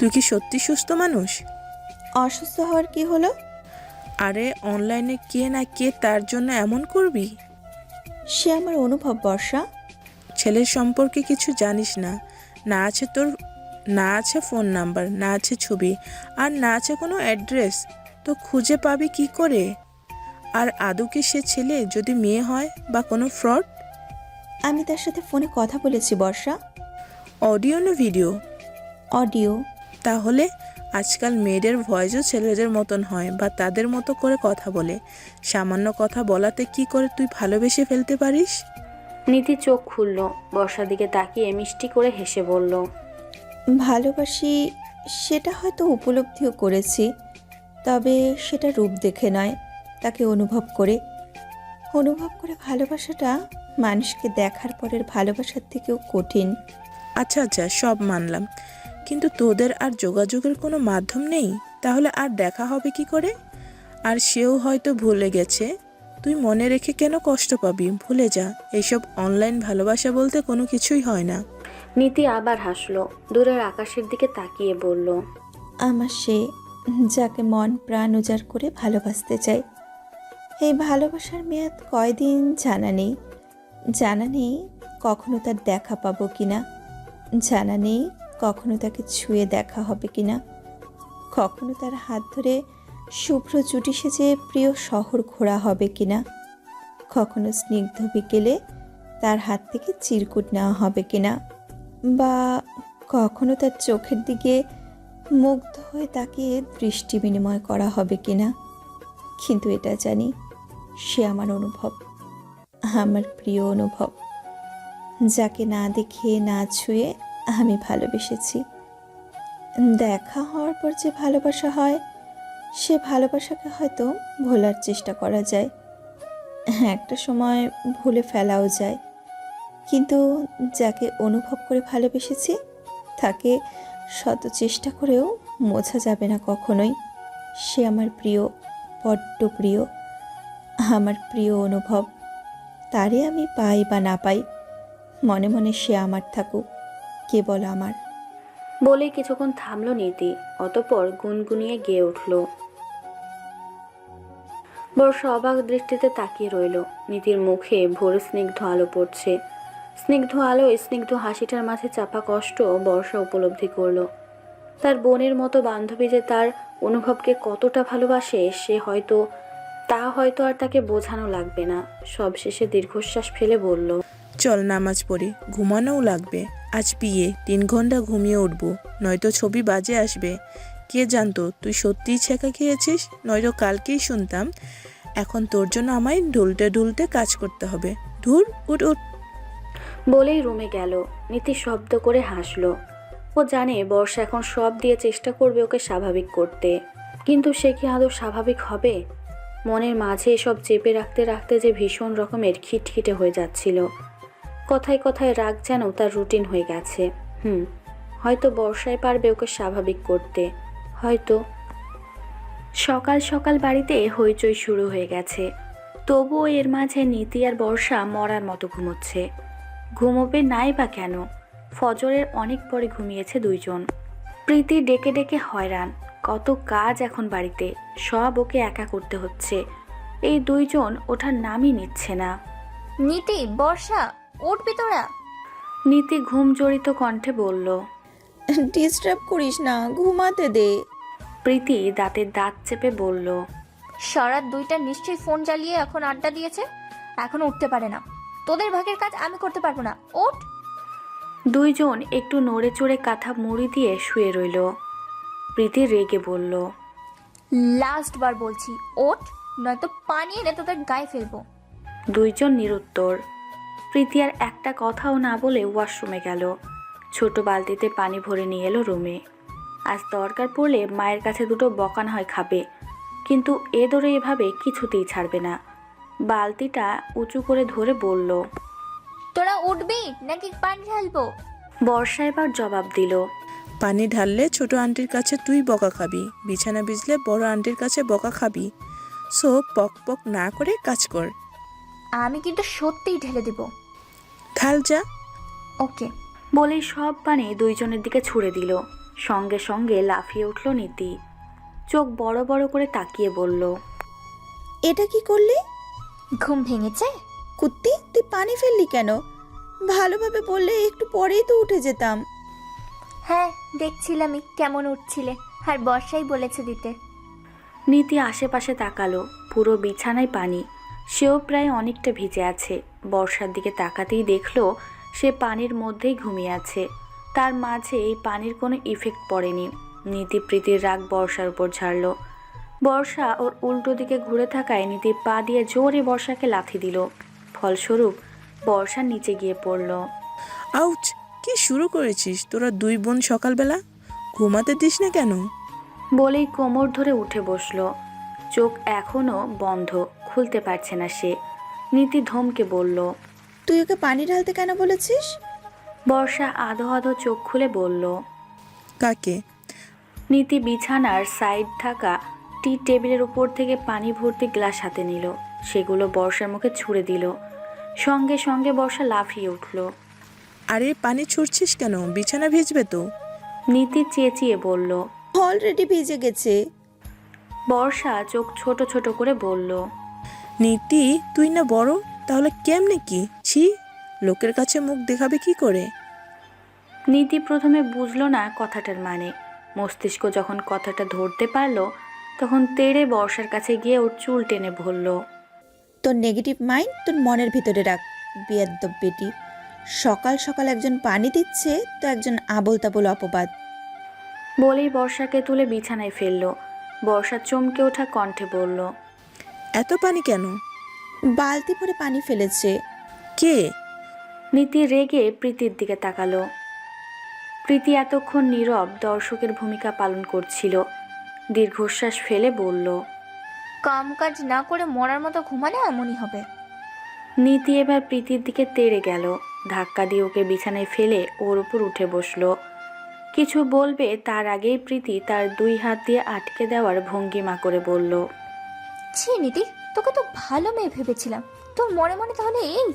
তুই কি সত্যি সুস্থ মানুষ? অসুস্থ হওয়ার কি হলো? আরে অনলাইনে কে না কে তার জন্য এমন করবি? সে আমার অনুভব বর্ষা। ছেলের সম্পর্কে কিছু জানিস না। না আছে তোর না আছে ফোন নাম্বার না আছে ছবি আর না আছে কোনো অ্যাড্রেস তো খুঁজে পাবি কি করে? আর আদৌ কি সে ছেলে যদি মেয়ে হয় বা কোনো ফ্রড আমি তার সাথে ফোনে কথা বলেছি বর্ষা। অডিও না ভিডিও অডিও তাহলে আজকাল মেয়েদের ভয়েসও ছেলেদের মতন হয় বা তাদের মতো করে কথা বলে। সামান্য কথা বলাতে কি করে তুই ভালোবেসে ফেলতে পারিস? নীতি চোখ খুলল বর্ষার দিকে তাকিয়ে মিষ্টি করে হেসে বলল ভালোবাসি সেটা হয়তো উপলব্ধিও করেছি তবে সেটা রূপ দেখে নয় তাকে অনুভব করে। অনুভব করে ভালোবাসাটা মানুষকে দেখার পরের ভালোবাসার থেকেও কঠিন। আচ্ছা আচ্ছা সব মানলাম। কিন্তু তোদের আর যোগাযোগের কোনো মাধ্যম নেই? তাহলে আর দেখা হবে কি করে? আর সেও হয়তো ভুলে গেছে। তুই মনে রেখে কেন কষ্ট পাবি? ভুলে যা। এইসব অনলাইন ভালোবাসা বলতে কোনো কিছুই হয় না। নীতি আবার হাসলো। দূরের আকাশের দিকে তাকিয়ে বলল আমার সে যাকে মন প্রাণ উজাড় করে ভালোবাসতে চাই এই ভালোবাসার মেয়াদ কয়দিন জানা নেই। জানা নেই কখনো তার দেখা পাবো কিনা। জানা নেই কখনো তাকে ছুঁয়ে দেখা হবে কিনা? কখনো তার হাত ধরে শুভ্র জুটি সেজে প্রিয় শহর ঘোরা হবে কিনা? কখনো স্নিগ্ধ বিকেলে তার হাত থেকে চিরকুট নেওয়া হবে কিনা? বা কখনো তার চোখের দিকে মুগ্ধ হয়ে তাকে দৃষ্টি বিনিময় করা হবে কিনা? কিন্তু এটা জানি, সে আমার অনুভব, আমার প্রিয় অনুভব। যাকে না দেখে, না ছুঁয়ে আমি ভালোবেসেছি। দেখা হওয়ার পর যে ভালোবাসা হয়, সে ভালোবাসাকে হয়তো ভোলার চেষ্টা করা যায়। একটা সময় ভুলে ফেলাও যায়। কিন্তু যাকে অনুভব করে ভালোবেসেছি, তাকে শত চেষ্টা করেও মোছা যাবে না কখনোই। সে আমার প্রিয়, বড্ড প্রিয়। আমার প্রিয় অনুভব। তারে আমি পাই বা না পাই, মনে মনে সে আমার থাকুক। কেবল আমার? বলে কিছুক্ষণ থামল নীতি অতপর গুনগুনিয়ে গেয়ে উঠল। বর্ষা অবাক দৃষ্টিতে তাকিয়ে রইল। নীতির মুখে ভোর স্নিগ্ধ আলো পড়ছে। স্নিগ্ধ আলো স্নিগ্ধ হাসিটার মাঝে চাপা কষ্ট বর্ষা উপলব্ধি করল। তার বোনের মতো বান্ধবী যে তার অনুভবকে কতটা ভালোবাসে সে হয়তো তা হয়তো আর তাকে বোঝানো লাগবে না। সবশেষে দীর্ঘশ্বাস ফেলে বলল চল নামাজ পড়ি ঘুমানোও লাগবে। আজ বিয়ে, তিন ঘণ্টা ঘুমিয়ে উঠবো, নয়তো ছবি বাজে আসবে। কে জানতো, তুই সত্যিই ছেঁকা খেয়েছিস? নয়তো কালকেই শুনতাম, এখন তোর জন্য আমায় ঢুলতে ঢুলতে কাজ করতে হবে। ধুর, উঠ উঠ। বলেই রুমে গেল। নীতি শব্দ করে হাসলো। ও জানে বর্ষা এখন সব দিয়ে চেষ্টা করবে ওকে স্বাভাবিক করতে। কিন্তু সে কি আদৌ স্বাভাবিক হবে? মনের মাঝে এসব চেপে রাখতে রাখতে যে ভীষণ রকমের খিটখিটে হয়ে যাচ্ছিল। কথায় কথায় রাগ যেন তার রুটিন হয়ে গেছে। হুম, হয়তো বর্ষায় পারবে ওকে স্বাভাবিক করতে। হয়তো। সকাল সকাল বাড়িতে হইচই শুরু হয়ে গেছে। তবুও এর মাঝে নীতি আর বর্ষা মরার মতো ঘুমোচ্ছে। ঘুমোবে নাই বা কেন? ফজরের অনেক পরে ঘুমিয়েছে দুইজন। প্রীতি ডেকে ডেকে হয়রান, কত কাজ এখন বাড়িতে, সব ওকে একা করতে হচ্ছে। এই দুইজন ওঠার নামই নিচ্ছে না। নীতি, বর্ষা উঠবি তোরা। নীতি ঘুম জড়িত কণ্ঠে বলল ডিস্টার্ব করিস না ঘুমাতে দে। প্রীতি দাঁতের দাঁত চেপে বলল সারা দুইটা নিশ্চয়ই ফোন চালিয়ে এখন আড্ডা দিয়েছে? এখন উঠতে পারে না। তোদের ভাগের কাজ আমি করতে পারব না। ওঠ দুইজন একটু নড়ে চড়ে কাঁথা মুড়ি দিয়ে শুয়ে রইল। প্রীতি রেগে বলল লাস্ট বার বলছি ওঠ নয়তো পানি এনে তোদের গায়ে ফেলব। দুইজন নিরুত্তর প্রীতি আর একটা কথাও না বলে ওয়াশরুমে গেল। ছোট বালতিতে পানি ভরে নিয়ে এলো রুমে। আজ দরকার পড়লে মায়ের কাছে দুটো বকান হয় খাবে কিন্তু এ ধরে এভাবে কিছুতেই ছাড়বে না। বালতিটা উঁচু করে ধরে বলল তোরা উঠবি নাকি পানি ঢালবো? বর্ষা এবার জবাব দিল পানি ঢাললে ছোট আন্টির কাছে তুই বকা খাবি বিছানা বিছলে বড় আন্টির কাছে বকা খাবি। সো পক পক না করে কাজ কর। আমি কিন্তু সত্যিই ঢেলে দেব। যা ওকে। বলেই সব পানি দুইজনের দিকে ছুড়ে দিল। সঙ্গে সঙ্গে লাফিয়ে উঠল নীতি। চোখ বড় বড় করে তাকিয়ে বলল এটা কি করলি? ঘুম ভেঙেছে? কুত্তি তুই পানি ফেললি কেন? ভালোভাবে বললে একটু পরেই তো উঠে যেতাম। হ্যাঁ দেখছিলামই কেমন উঠছিলে আর বর্ষাই বলেছে দিতে। নীতি আশেপাশে তাকালো পুরো বিছানায় পানি। সেও প্রায় অনেকটা ভিজে আছে। বর্ষার দিকে তাকাতেই দেখল সে পানির মধ্যেই ঘুমিয়ে আছে। তার মাঝে এই পানির কোনো ইফেক্ট পড়েনি। নীতি প্রীতির রাগ বর্ষার উপর ঝাড়ল। বর্ষা ওর উল্টো দিকে ঘুরে থাকায় নীতি পা দিয়ে জোরে বর্ষাকে লাথি দিল। ফলস্বরূপ বর্ষা নিচে গিয়ে পড়ল। আউচ কি শুরু করেছিস? তোরা দুই বোন সকালবেলা? ঘুমাতে দিস না কেন? বলেই কোমর ধরে উঠে বসল। চোখ এখনও বন্ধ খুলতে পারছে না সে। নীতি ধমকে বলল তুই ওকে পানি ঢালতে কেন বলেছিস? বর্ষা আধো আধো চোখ খুলে বলল কাকে? নীতি বিছানার সাইড থাকা টি টেবিলের উপর থেকে পানি ভর্তি গ্লাস হাতে নিল। সেগুলো বর্ষার মুখে ছুঁড়ে দিল। সঙ্গে সঙ্গে বর্ষা লাফিয়ে উঠল। আরে পানি ছুটছিস কেন? বিছানা ভিজবে তো? নীতি চেঁচিয়ে বলল অলরেডি ভিজে গেছে। বর্ষা চোখ ছোট ছোট করে বলল নীতি তুই না বড়? তাহলে কেমনে কি? ছি লোকের কাছে মুখ দেখাবে কি করে? নীতি প্রথমে বুঝলো না কথাটার মানে। মস্তিষ্ক যখন কথাটা ধরতে পারল তখন তেড়ে বর্ষার কাছে গিয়ে ওর চুল টেনে ভরল তোর নেগেটিভ মাইন্ড তোর মনের ভিতরে রাখ বিয়াদ্দব বেটি। সকাল সকাল একজন পানি দিচ্ছে তো একজন আবল তাবল অপবাদ। বলেই বর্ষাকে তুলে বিছানায় ফেলল। বর্ষা চমকে ওঠা কণ্ঠে বলল এত পানি কেন? বালতি ভরে পানি ফেলেছে। কে? নীতি রেগে প্রীতির দিকে তাকালো। প্রীতি এতক্ষণ নীরব দর্শকের ভূমিকা পালন করছিল। দীর্ঘশ্বাস ফেলে বলল কাম কাজ না করে মরার মতো ঘুমালে এমনই হবে। নীতি এবার প্রীতির দিকে তেড়ে গেল। ধাক্কা দিয়ে ওকে বিছানায় ফেলে ওর উপর উঠে বসল। কিছু বলবে তার আগেই প্রীতি তার দুই হাত দিয়ে আটকে দেওয়ার ভঙ্গিমা করে বলল ছি নীতি তোকে তো ভালো মেয়ে ভেবেছিলাম। তোর মনে মনে তাহলে এই?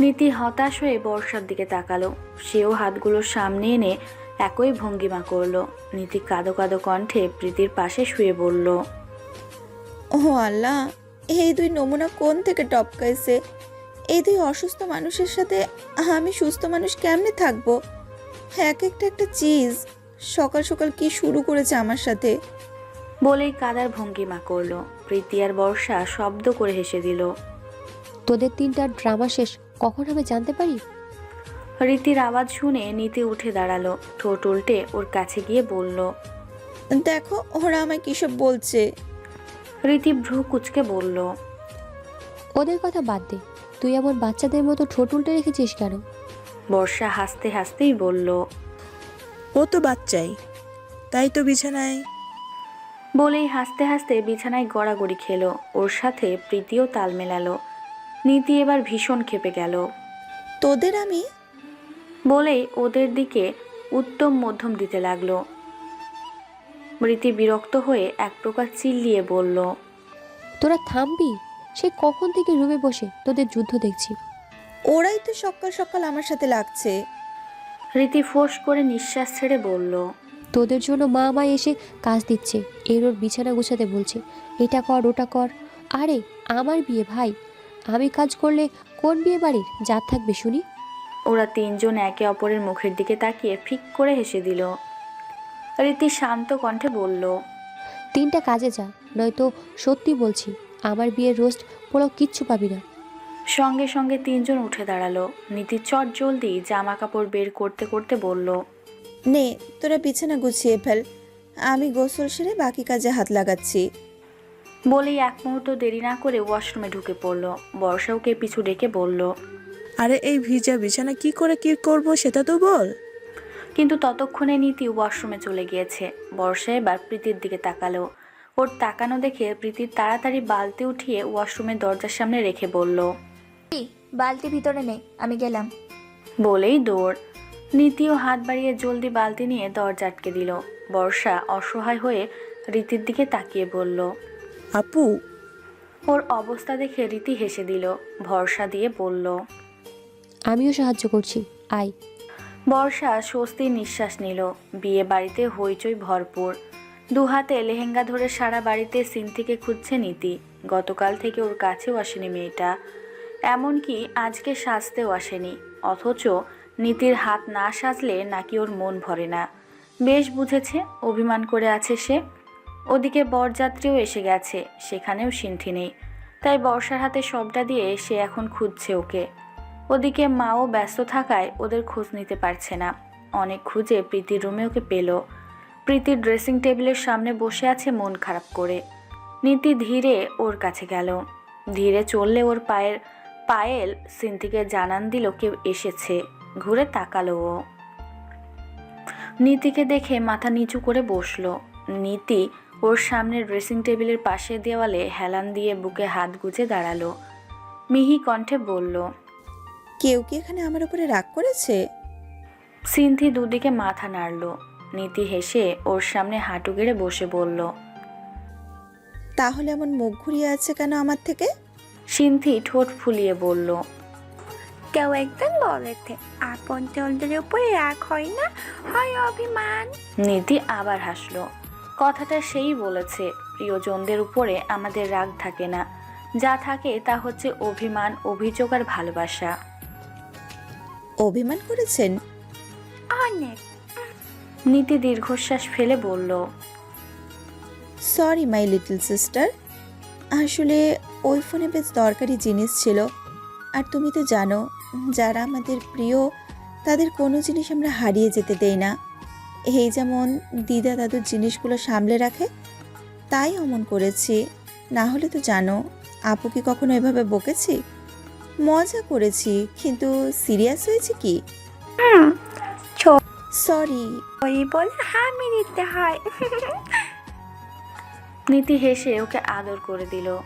নীতি হতাশ হয়ে বর্ষার দিকে তাকালো। সেও হাতগুলো সামনে এনে একই ভঙ্গিমা করল। নীতি কাদো কাদো কণ্ঠে প্রীতির পাশে শুয়ে বলল ও আল্লাহ এই দুই নমুনা কোন থেকে টপকাইছে? এই দুই অসুস্থ মানুষের সাথে আমি সুস্থ মানুষ কেমনে থাকব? এক একটা একটা চিজ সকাল সকাল কি শুরু করেছে আমার সাথে? বলেই কাদার ভঙ্গিমা করল। প্রীতি আর বর্ষা শব্দ করে হেসে দিল। তোদের তিনটার ড্রামা শেষ কখন হবে জানতে পারি? রীতির আওয়াজ শুনে নীতি উঠে দাঁড়াল। ঠোঁট উল্টে ওর কাছে গিয়ে বলল দেখো ওরা আমায় কিসব বলছে? রীতি ভ্রু কুচকে বলল ওদের কথা বাদ দে। তুই এমন বাচ্চাদের মতো ঠোঁট উল্টে রেখেছিস কেন? বর্ষা হাসতে হাসতেই বলল ও তো বাচ্চাই তাই তো বিছানায়। বলেই হাসতে হাসতে বিছানায় গড়াগড়ি খেলো ওর সাথে প্রীতিও তাল মেলালো। নীতি এবার ভীষণ খেপে গেল। তোদের আমি? বলেই ওদের দিকে উত্তম মধ্যম দিতে লাগল। মৃতি বিরক্ত হয়ে এক প্রকার চিল্লিয়ে বলল তোরা থামবি? সে কখন থেকে রুমে বসে? তোদের যুদ্ধ দেখছি। ওরাই তো সকাল সকাল আমার সাথে লাগছে। রীতি ফোঁস করে নিঃশ্বাস ছেড়ে বলল তোদের জন্য মা আমায় এসে কাজ দিচ্ছে এর ওর বিছানা গুছাতে বলছে। এটা কর ওটা কর। আরে আমার বিয়ে ভাই। আমি কাজ করলে কোন বিয়ে বাড়ির? জাত থাকবে শুনি। ওরা তিনজন একে অপরের মুখের দিকে তাকিয়ে ফিক করে হেসে দিল। রীতি শান্ত কণ্ঠে বলল তিনটা কাজে যা নয়তো সত্যি বলছি আমার বিয়ের রোস্ট পোলাও কিচ্ছু পাবি না। সঙ্গে সঙ্গে তিনজন উঠে দাঁড়াল। নীতি চট জলদি জামা কাপড় বের করতে করতে বলল নে তোরা বিছানা গুছিয়ে ফেল। আমি গোসল সেরে বাকি কাজে হাত লাগাচ্ছি। বলেই এক মুহূর্ত দেরি না করে ওয়াশরুমে ঢুকে পড়ল। বর্ষা ওকে পিছু ডেকে বলল আরে এই ভিজা বিছানা কি করে কি করব সেটা তো বল। কিন্তু ততক্ষণে নীতি ওয়াশরুমে চলে গিয়েছে। বর্ষা এবার প্রীতির দিকে তাকালো। ওর তাকানো দেখে প্রীতির তাড়াতাড়ি বালতি উঠিয়ে ওয়াশরুমের দরজার সামনে রেখে বলল বালতি ভিতরে নেই আমি গেলাম। বলেই দৌড়। নীতিও হাত বাড়িয়ে জলদি বালতি নিয়ে দরজা আটকে দিল। বর্ষা অসহায় হয়ে রীতির দিকে তাকিয়ে বলল আপু। ওর অবস্থা দেখে রীতি হেসে দিল। ভরসা দিয়ে বলল আমিও সাহায্য করছি আয়। বর্ষা স্বস্তির নিঃশ্বাস নিল। বিয়ে বাড়িতে হইচই ভরপুর। দু হাতে লেহেঙ্গা ধরে সারা বাড়িতে সিনথিকে খুঁজছে নীতি। গতকাল থেকে ওর কাছেও আসেনি মেয়েটা। এমনকি আজকে সাজতেও আসেনি, অথচ নীতির হাত না সাজলে নাকি ওর মন ভরে না। বেশ বুঝেছে, অভিমান করে আছে সে। ওদিকে বরযাত্রীও এসে গেছে, সেখানেও সিনথি নেই। তাই বর্ষার হাতে সবটা দিয়ে সে এখন খুঁজছে ওকে। ওদিকে মাও ব্যস্ত থাকায় ওদের খোঁজ নিতে পারছে না। অনেক খুঁজে প্রীতির রুমে ওকে পেল। প্রীতির ড্রেসিং টেবিলের সামনে বসে আছে মন খারাপ করে। নীতি ধীরে ওর কাছে গেল। ধীরে চললে ওর পায়ের পায়েল সিন্থিকে জানান দিল কেউ এসেছে। ঘুরে তাকালো ও। নীতিকে দেখে মাথা নিচু করে বসল। নীতি ওর সামনে ড্রেসিং টেবিলের পাশে দেওয়ালে হেলান দিয়ে বুকে হাত গুজে দাঁড়াল। মিহি কণ্ঠে বলল কেউ কি এখানে আমার উপরে রাগ করেছে? সিন্থি দুদিকে মাথা নাড়ল। নীতি হেসে ওর সামনে হাঁটু গেড়ে বসে বলল তাহলে এমন মুখ ঘুরিয়ে আছে কেন আমার থেকে? সিন্থি ঠোঁট ফুলিয়ে বলল কেউ একজন বলেছে আপন জনদের উপরে রাগ হয় না হয় অভিমান। নীতি আবার হাসলো কথাটা সেই বলেছে প্রিয়জনদের উপরে আমাদের রাগ থাকে না যা থাকে তা হচ্ছে অভিমান অভিযোগ আর ভালোবাসা। অভিমান করেছেন? অনেক। নীতি দীর্ঘশ্বাস ফেলে বলল সরি মাই লিটল সিস্টার আসলে ওই ফোনে বেশ দরকারি জিনিস ছিল। আর তুমি তো জানো যারা আমাদের প্রিয় তাদের কোনো জিনিস আমরা হারিয়ে যেতে দেই না। এই যেমন দিদা দাদুর জিনিসগুলো সামলে রাখে তাই অমন করেছি। না হলে তো জানো আপু কি কখনো এভাবে বকেছি? মজা করেছি কিন্তু সিরিয়াস হয়েছে কি? সরি। ওই বলে হামি দিতে হয়। নীতি হেসে ওকে আদর করে দিল।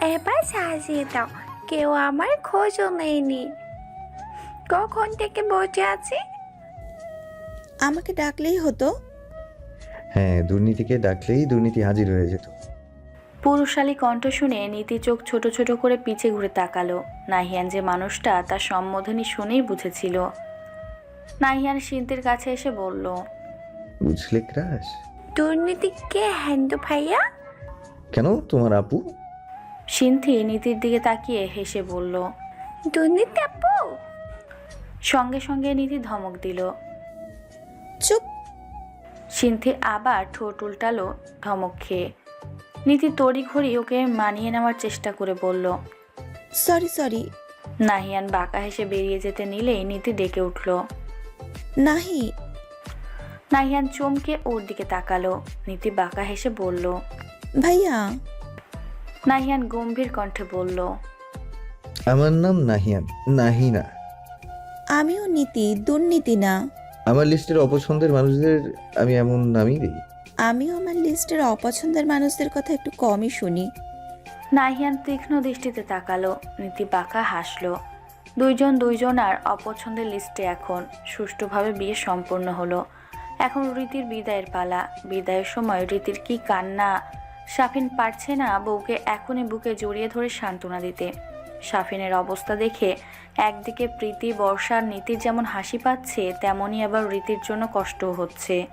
এবার সাজিয়ে দাও। কেউ আমার খোঁজও নেয়নি। কখন থেকে বসে আছি? আমাকে ডাকলেই হতো। হ্যাঁ দুর্নীতিকে ডাকলেই দুর্নীতি হাজির হয়ে যেত। পুরুষালী কণ্ঠ শুনে নীতি চোখ ছোট ছোট করে পিছে ঘুরে তাকালো। নাহিয়ান যে মানুষটা তার সম্বোধনী শুনেই বুঝেছিল। নাহিয়ান সিন্তির কাছে এসে বলল বুঝলে ক্রাশ? দুর্নীতি কে হ্যান্ডু ভাইয়া? কেন? তোমার আপু? সিন্থি নীতির দিকে তাকিয়ে হেসে বলল দুর্নীতি আপু। সঙ্গে সঙ্গে নীতি ধমক দিল। চুপ। সিন্থি আবার ঠোঁট উল্টালো ধমক খেয়ে। নীতি তড়িঘড়ি ওকে মানিয়ে নেওয়ার চেষ্টা করে বলল সরি সরি। নাহিয়ান বাঁকা হেসে বেরিয়ে যেতে নিলেই নীতি ডেকে উঠল। নাহি। নাহিয়ান চমকে ওর দিকে তাকালো। নীতি বাঁকা হেসে বলল ভাইয়া নাহিয়ান গম্ভীর কণ্ঠে বলল আমার নাম নাহিয়ান নাহিনা। আমিও নীতি দুর্নীতি না। আমার লিস্টের অপছন্দের মানুষদের আমি এমন নামই দিই। আমিও আমার লিস্টের অপছন্দের মানুষদের কথা একটু কমই শুনি। নাহিয়ান তীক্ষ্ণ দৃষ্টিতে তাকালো নীতি বাঁকা হাসলো। দুইজন দুইজন আর অপছন্দের লিস্টে এখন সুষ্ঠুভাবে বিয়ে সম্পূর্ণ হলো। এখন রীতির বিদায়ের পালা বিদায়ের সময় রীতির কি কান্না সাফিন পারছে না বউকে এখনই বুকে জড়িয়ে ধরে সান্ত্বনা দিতে। সাফিনের অবস্থা দেখে একদিকে প্রীতি, বর্ষার নীতির যেমন হাসি পাচ্ছে, তেমনই আবার রীতির জন্য কষ্টও হচ্ছে।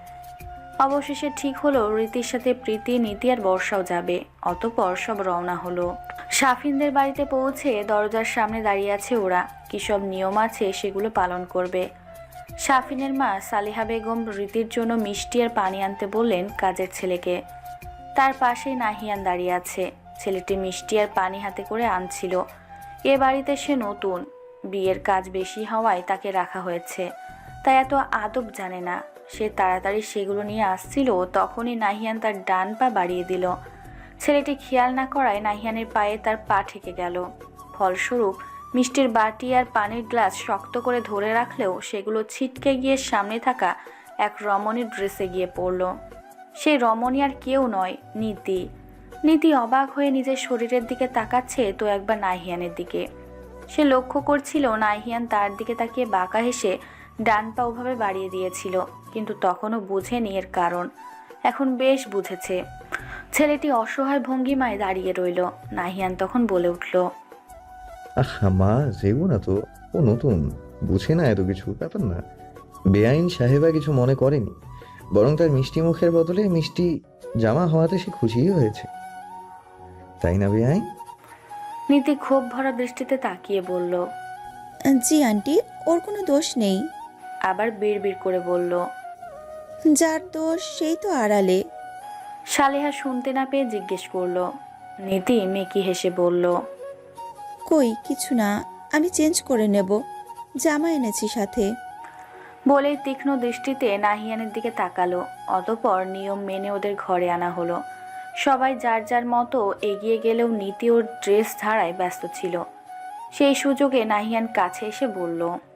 অবশেষে ঠিক হলো, রীতির সাথে প্রীতি, নীতি আর বর্ষাও যাবে। অতপর সব রওনা হলো। সাফিনদের বাড়িতে পৌঁছে দরজার সামনে দাঁড়িয়ে আছে ওরা। কী সব নিয়ম আছে সেগুলো পালন করবে। সাফিনের মা সালিহা বেগম রীতির জন্য মিষ্টি আর পানি আনতে বললেন কাজের ছেলেকে। তার পাশেই নাহিয়ান দাঁড়িয়ে আছে। ছেলেটি মিষ্টি আর পানি হাতে করে আনছিল। এ বাড়িতে সে নতুন। বিয়ের কাজ বেশি হওয়ায় তাকে রাখা হয়েছে। তাই এত আদব জানে না। সে তাড়াতাড়ি সেগুলো নিয়ে আসছিল, তখনই নাহিয়ান তার ডান পা বাড়িয়ে দিল। ছেলেটি খেয়াল না করায় নাহিয়ানের পায়ে তার পা ঠেকে গেল। ফলস্বরূপ, মিষ্টির বাটি আর পানির গ্লাস শক্ত করে ধরে রাখলেও সেগুলো ছিটকে গিয়ে সামনে থাকা এক রমণীর ড্রেসে গিয়ে পড়ল। সেই রমণী আর কেউ নয়, নীতি। নীতি অবাক হয়ে নিজের শরীরের দিকে তাকাচ্ছে তো একবার নাহিয়ানের দিকে। সে লক্ষ্য করছিল নাহিয়ান তার দিকে তাকিয়ে বাঁকা হেসে ডান পা ওভাবে বাড়িয়ে দিয়েছিল, কিন্তু তখনও বুঝেনি এর কারণ। এখন বেশ বুঝেছে। ছেলেটি অসহায় ভঙ্গিমায় দাঁড়িয়ে রইল, নাহিয়ান তখন বলে উঠল আহা মা, যেও না তো, ও নতুন, বুঝে না এত কিছু, ব্যাপার না। বেআইন সাহেবা কিছু মনে করেনি? বরং তার মিষ্টি মুখের বদলে মিষ্টি জামা হওয়াতে সে খুশিই হয়েছে। তাই না বেআইন? নীতি ক্ষোভ ভরা দৃষ্টিতে তাকিয়ে বলল জি আন্টি ওর কোনো দোষ নেই। আবার বিড়বিড় করে বলল যার দোষ সেই তো আড়ালে। সালেহা শুনতে না পেয়ে জিজ্ঞেস করল নীতি মেকি হেসে বলল কই কিছু না আমি চেঞ্জ করে নেব। জামা এনেছি সাথে। বলেই তীক্ষ্ণ দৃষ্টিতে নাহিয়ানের দিকে তাকালো। অতপর নিয়ম মেনে ওদের ঘরে আনা হলো। সবাই যার যার মতো এগিয়ে গেলেও নীতি ওর ড্রেস ধারায় ব্যস্ত ছিল। সেই সুযোগে নাহিয়ান কাছে এসে বলল